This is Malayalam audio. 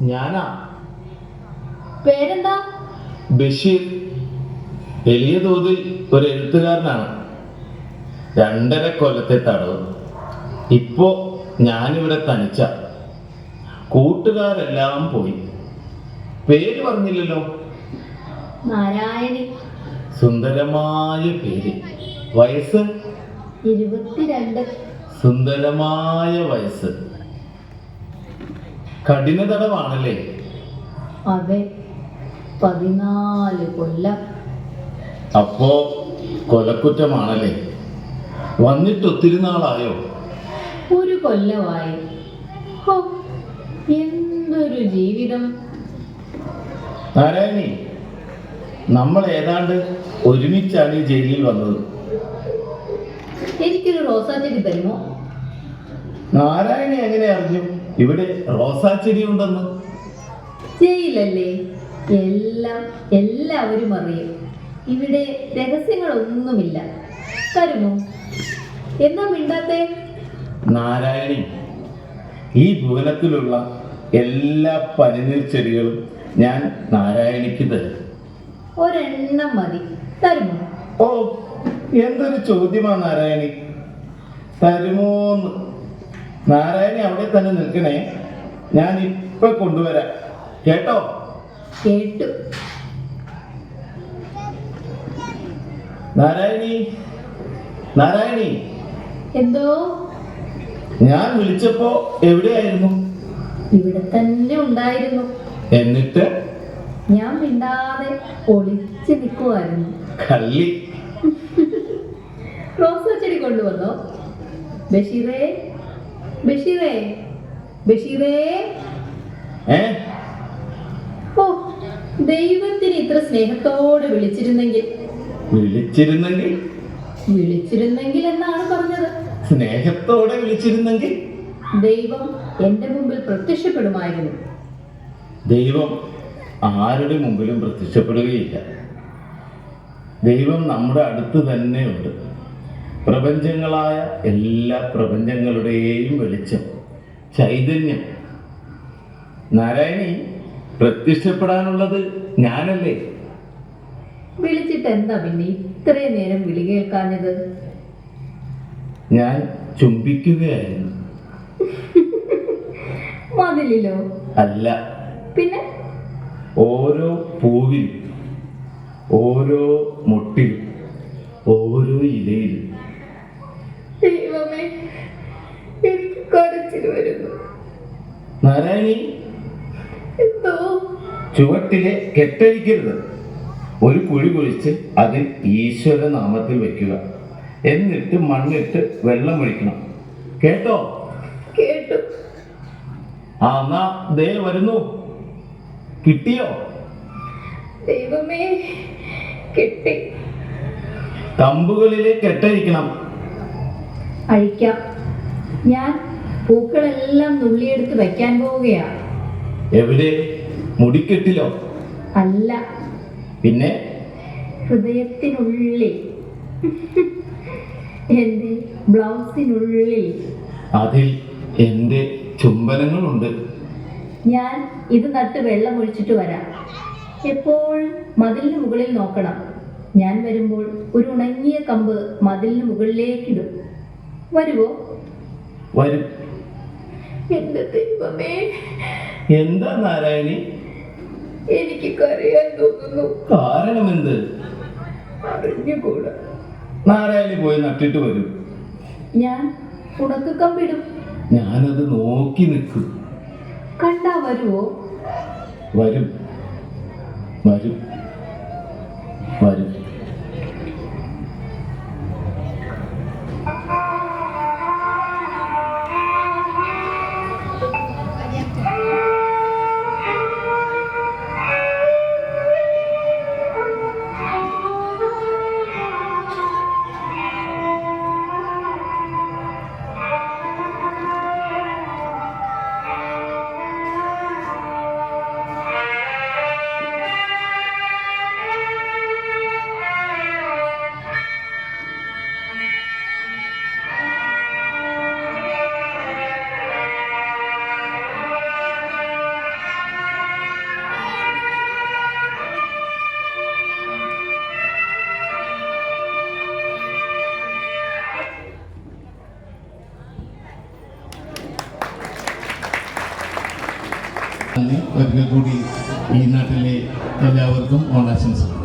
ഞാനാ. പേരെന്താ? ബഷീർ. വലിയ തോതിൽ ഒരു എഴുത്തുകാരനാണ്. രണ്ടര കൊല്ലത്തെ തടവ് ഇപ്പോ ഞാനിവിടെ തനിച്ച. കൂട്ടുകാരെല്ലാം പോയി. പേര് പറഞ്ഞില്ലല്ലോ. നാരായണി. സുന്ദരമായ പേര്. വയസ്സ്? ഇരുപത്തിരണ്ട്. സുന്ദരമായ വയസ്സ്. കഠിന തടവാണല്ലേ അതെ. പതിനാല് കൊല്ലം. അപ്പോ കൊലക്കുറ്റമാണല്ലേ? വന്നിട്ട് ഒത്തിരി നാളായോ? ഒരു കൊല്ലമായി. എന്തൊരു ജീവിതം. നാരായണി നമ്മൾ ഏതാണ്ട് ഒരുമിച്ചാണ് ഈ ജയിലിൽ വന്നത്. എനിക്കൊരു റോസാ ചെടി തരുമോ? നാരായണി എങ്ങനെ അറിഞ്ഞു? ഇവിടെ റോസാ ചെടി ഉണ്ടെന്ന് ജയിലല്ലേ? എല്ലാം എല്ലാവരും അറിയും. ഇവിടെ രഹസ്യങ്ങളൊന്നുമില്ല. തരുമോ? എന്നാ മിണ്ടാത്തെ? നാരായണി ഈ ഭുവനത്തിലുള്ള എല്ലാ പനിനീർ ചെടികളും ഞാൻ നാരായണിക്ക് തരും. ഒരെണ്ണം മതി. തരുമോ? ഓ എന്തൊരു ചോദ്യമാ നാരായണി. തരുമോന്ന്. നാരായണി അവിടെ തന്നെ നിൽക്കണേ. ഞാൻ ഇപ്പൊ കൊണ്ടുവരാം. കേട്ടോ? കേട്ടു. നാരായണി? നാരായണി? എന്തോ? ഞാൻ വിളിച്ചപ്പോ എവിടെയായിരുന്നു? ഇവിടെ തന്നെ ഉണ്ടായിരുന്നു. എന്നിട്ട്? ഞാൻ മിണ്ടാതെ ഒളിച്ച് നിൽക്കുമായിരുന്നു കള്ളി. റോസാ ചെടി കൊണ്ടുവന്നോ? ബഷീറേ ബഷീറേ ബഷീറേ. ഓ ദൈവത്തിന് ഇത്ര സ്നേഹത്തോടെ വിളിച്ചിരുന്നെങ്കിൽ. വിളിച്ചിരുന്നെങ്കിൽ? വിളിച്ചിരുന്നെങ്കിൽ എന്നാണ് പറഞ്ഞത്. സ്നേഹത്തോടെ വിളിച്ചിരുന്നെങ്കിൽ? ദൈവം എന്റെ മുമ്പിൽ പ്രത്യക്ഷപ്പെടുമായിരുന്നു. ദൈവം ആരുടെ മുമ്പിലും പ്രത്യക്ഷപ്പെടുകയില്ല. ദൈവം നമ്മുടെ അടുത്ത് തന്നെയുണ്ട്. പ്രപഞ്ചങ്ങളായ എല്ലാ പ്രപഞ്ചങ്ങളുടെയും വെളിച്ചം ചൈതന്യം. നാരായണി പ്രത്യക്ഷപ്പെടാനുള്ളത് ഞാനല്ലേ? വിളിച്ചിട്ട് എന്താ പിന്നെ ഇത്രയും നേരം വിളി കേൾക്കാഞ്ഞത്? ഞാൻ ചുംബിക്കുകയായിരുന്നു. മതിലിലോ? അല്ല. പിന്നെ? ഓരോ പൂവിൽ ഓരോ മുട്ടിൽ ഓരോ ഇലയിലും ദൈവമേ എനിക്ക് കരച്ചിൽ വരുന്നു. നാരായണി എന്തോ? ചുവട്ടിലെ കെട്ടഴിക്കരുത്. ഒരു കുഴി കുഴിച്ച് അതിൽ ഈശ്വര നാമത്തിൽ വെക്കുക. എന്നിട്ട് മണ്ണിട്ട് വെള്ളം ഒഴിക്കണം. കേട്ടോ? കേട്ടു. ആ എന്നാ ദേ വരുന്നു. കിട്ടിയോ? ദൈവമേ കിട്ടി. കമ്പുകളിലെ കെട്ടഴിക്കണം. അഴിക്കാം ഞാൻ പൂക്കളെല്ലാം നുള്ളിയെടുത്ത് വെക്കാൻ പോവുകയാ എവിടെ? മുടിക്കെട്ടിലോ? അല്ല. പിന്നെ? ഹൃദയത്തിനുള്ളിൽ. എന്റെ ബ്ലൗസിനുള്ളിൽ. അതിൽ എന്റെ ചുംബനങ്ങളുണ്ട്. ഞാൻ ഇത് നട്ട് വെള്ളം ഒഴിച്ചിട്ട് വരാം. എപ്പോഴും മതിലിന് മുകളിൽ നോക്കണം. ഞാൻ വരുമ്പോൾ ഒരു ഉണങ്ങിയ കമ്പ് മതിലിന് മുകളിലേക്കിടും. വരുവോ? വരും. എന്റെ ദൈവമേ. എന്താ നാരായണി? എനിക്ക് കരയാൻ തോന്നുന്നു. കാരണമെന്ത്? അറിഞ്ഞുകൂടാ. നാരായണി പോയി നട്ടിട്ട് വരും. ഞാൻ ഉണക്കക്കമ്പിടും ഞാനത് നോക്കി നിൽക്കും. കണ്ടാ വരുവോ? വരും വരും. വരും. ഒരിക്കൽ കൂടി ഈ നാട്ടിലെ എല്ലാവർക്കും ഓണാശംസകൾ.